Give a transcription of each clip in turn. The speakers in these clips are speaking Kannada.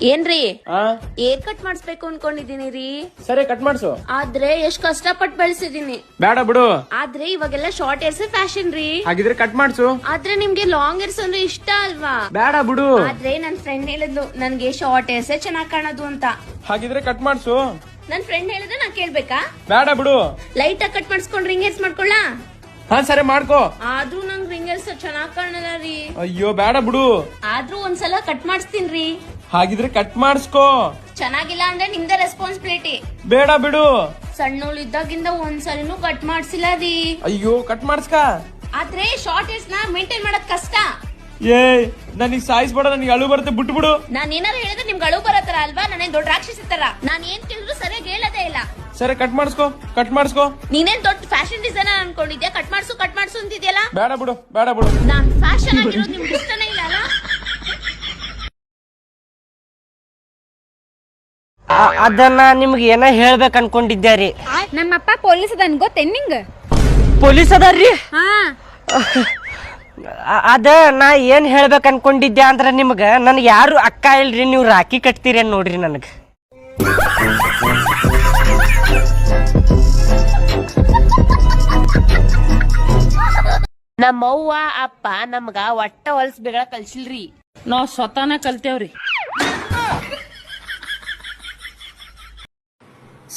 ಏನ್ರಿ? ಆ? ಏರ್ ಕಟ್ ಮಾಡಿಸ್ಬೇಕು ಅನ್ಕೊಂಡಿದೀನಿ ರೀ. ಸರಿ ಕಟ್ ಮಾಡ್ಸು. ಆದ್ರೆ ಎಷ್ಟ್ ಕಷ್ಟಪಟ್ಟು ಬೆಳೆಸಿದೀನಿ ಬೇಡ ಬಿಡು. ಆದ್ರೆ ಇವಾಗೆಲ್ಲ ಶಾರ್ಟ್ ಹೇರ್ಸ್ ಫ್ಯಾಷನ್ ರೀ. ಹಾಗಿದ್ರೆ ಕಟ್ ಮಾಡ್ಸು. ಆದ್ರೆ ನಿಮ್ಗೆ ಲಾಂಗ್ ಏರ್ಸ್ ಅಂದ್ರೆ ಇಷ್ಟ ಅಲ್ವಾ? ಬೇಡ ಬಿಡು. ಆದ್ರೆ ನನ್ ಫ್ರೆಂಡ್ ಹೇಳಿದ್ಲು ನನ್ಗೆ ಶಾರ್ಟ್ ಹೇರ್ಸ್ ಚೆನ್ನಾಗ್ ಕಾಣೋದು ಅಂತ. ಹಾಗಿದ್ರೆ ಕಟ್ ಮಾಡ್ಸು. ನನ್ ಫ್ರೆಂಡ್ ಹೇಳಿದ್ರೆ ನಾ ಕೇಳ್ಬೇಕಾ? ಬೇಡ ಬಿಡು. ಲೈಟ್ ಆಗಿ ಕಟ್ ಮಾಡಿಸ್ಕೊಂಡ್ ರಿಂಗ್ ಹೇರ್ಸ್ ಮಾಡ್ಕೊಳ್ಳ? ಹಾ ಸರಿ ಮಾಡ್ಕೋ. ಆದ್ರೂ ನಂಗ್ ರಿಂಗ್ ಹೇರ್ಸ್ ಚೆನ್ನಾಗ್ ಕಾಣಲ್ಲ ರೀ. ಅಯ್ಯೋ ಬೇಡ ಬಿಡು. ಆದ್ರೂ ಒಂದ್ಸಲ ಕಟ್ ಮಾಡಿಸ್ತೀನಿ ಹಾಗಿದ್ರೆ ಕಟ್ ಮಾಡಿಸ್ಕೋ. ಚೆನ್ನಾಗಿಲ್ಲ ಅಂದ್ರೆ ನಿಮ್ದೆ ರೆಸ್ಪಾನ್ಸಿಬಿಲಿಟಿ ಬೇಡ ಬಿಡು. ಸಣ್ಣವಳು ಇದ್ದಾಗಿಂದ ಒಂದ್ಸಲಿನೂ ಕಟ್ ಮಾಡ್ಸಿಲ್ಲ ರೀ ಅಯ್ಯೋ ಕಟ್ ಮಾಡಿಸ್ಕ. ಆದ್ರೆ ಶಾರ್ಟೇಜ್ನ ಮೇಂಟೈನ್ ಮಾಡೋದ್ ಕಷ್ಟ. ಏ ನನಗೆ ಸಾಯಿಸ್ಬೇಡ ನನಗೆ ಅಳು ಬರುತ್ತೆ ಬಿಟ್ಟು ಬಿಡು ನಾನು ಏನಾರು ಹೇಳಿದ್ರೆ ನಿಮ್ಗೆ ಅಳು ಬರತ್ತರ ಅಲ್ವಾ? ನನಗೆ ದೊಡ್ಡ ರಾಕ್ಷಸಿ ತರ. ನಾನ್ ಏನ್ ಕೇಳಿದ್ರು ಸರಿಯಾಗಿ ಹೇಳದೇ ಇಲ್ಲ. ಸರಿ ಕಟ್ ಮಾಡಿಸ್ಕೋ ಕಟ್ ಮಾಡಿಸ್ಕೋ. ನೀನೇನ್ ದೊಡ್ಡ ಫ್ಯಾಷನ್ ಡಿಸೈನರ್ ಅನ್ಕೊಂಡಿದ್ಯಾ? ಕಟ್ ಮಾಡ್ಸು ಕಟ್ ಮಾಡ್ಸು ಅಂತಿದ್ಯಲ್ಲ? ಬೇಡ ಬಿಡು ಬೇಡ ಬಿಡು. ನಾನ್ ಫ್ಯಾಷನ್ ಆಗಿರೋದು ನಿಮ್ಗೆ ಅದನ್ನ ನಿಮ್ಗೆ ಏನ ಹೇಳ್ಬೇಕು ಅನ್ಕೊಂಡಿದ್ದೆ ರೀ? ನಮ್ಮಪ್ಪ ಪೊಲೀಸ್ ಅದನ್ ಗೊತ್ತೇನ್ ನಿಂಗ? ಪೊಲೀಸ್ ಅದಾರ್ರಿ ಹಾ ಅದ ನಾ ಏನ್ ಹೇಳ್ಬೇಕು ಅನ್ಕೊಂಡಿದ್ದೆ ಅಂದ್ರ ನಿಮ್ಗ ನನ್ಗೆ ಯಾರು ಅಕ್ಕ ಇಲ್ರಿ ನೀವು ರಾಖಿ ಕಟ್ತೀರಿ ಅನ್ ನೋಡ್ರಿ ನನಗ. ನಮ್ಮವ್ವ ಅಪ್ಪ ನಮ್ಗ ಒಟ್ಟ ಹೊಲ್ಸ್ ಬಿಗಳ ಕಲ್ಸಿಲ್ರಿ. ನಾವ್ ಸ್ವತಃನ ಕಲ್ತೇವ್ರಿ.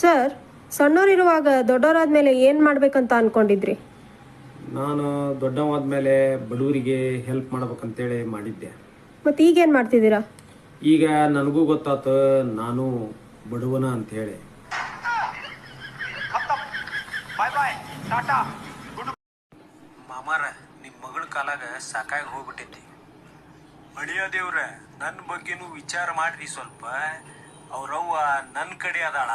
ಸರ್ ಸಣ್ಣವರಿರುವಾಗ ದೊಡ್ಡವರಾದ್ಮೇಲೆ ಏನು ಮಾಡ್ಬೇಕಂತ ಅನ್ಕೊಂಡಿದ್ರಿ? ನಾನು ದೊಡ್ಡವಾದ್ಮೇಲೆ ಬಡವರಿಗೆ ಹೆಲ್ಪ್ ಮಾಡ್ಬೇಕಂತೇಳಿ ಮಾಡಿದ್ದೆ. ಮತ್ತೆ ಈಗೇನು ಮಾಡ್ತಿದ್ದೀರಾ? ಈಗ ನನಗೂ ಗೊತ್ತಾತು ನಾನು ಬಡವನ ಅಂತೇಳಿ ಮಾಮಾರ ನಿಮ್ಮ ಮಗಳ ಕಾಲಾಗ ಸಾಕಾಗಿ ಹೋಗ್ಬಿಟ್ಟೈತಿ. ಅಳಿಯ ದೇವ್ರ ನನ್ನ ಬಗ್ಗೆನೂ ವಿಚಾರ ಮಾಡ್ರಿ ಸ್ವಲ್ಪ. ಅವ್ರವ್ವ ನನ್ನ ಕಡೆ ಅದಾಳ.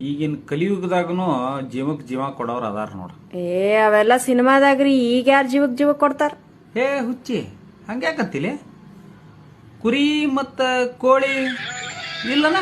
ಈಗಿನ ಕಲಿಯುಗದಾಗನು ಜೀವಕ್ಕೆ ಜೀವ ಕೊಡೋರು ಅದಾರ ನೋಡ್ರಿ. ಏ ಅವೆಲ್ಲ ಸಿನಿಮಾದಾಗ್ರಿ ಈಗ ಯಾರು ಜೀವಕ್ ಜೀವ ಕೊಡ್ತಾರ? ಹೇ ಹುಚ್ಚಿ ಹಂಗ್ಯಾಕತ್ತಿಲೆ? ಕುರಿ ಮತ್ತ ಕೋಳಿ ಇಲ್ಲನ?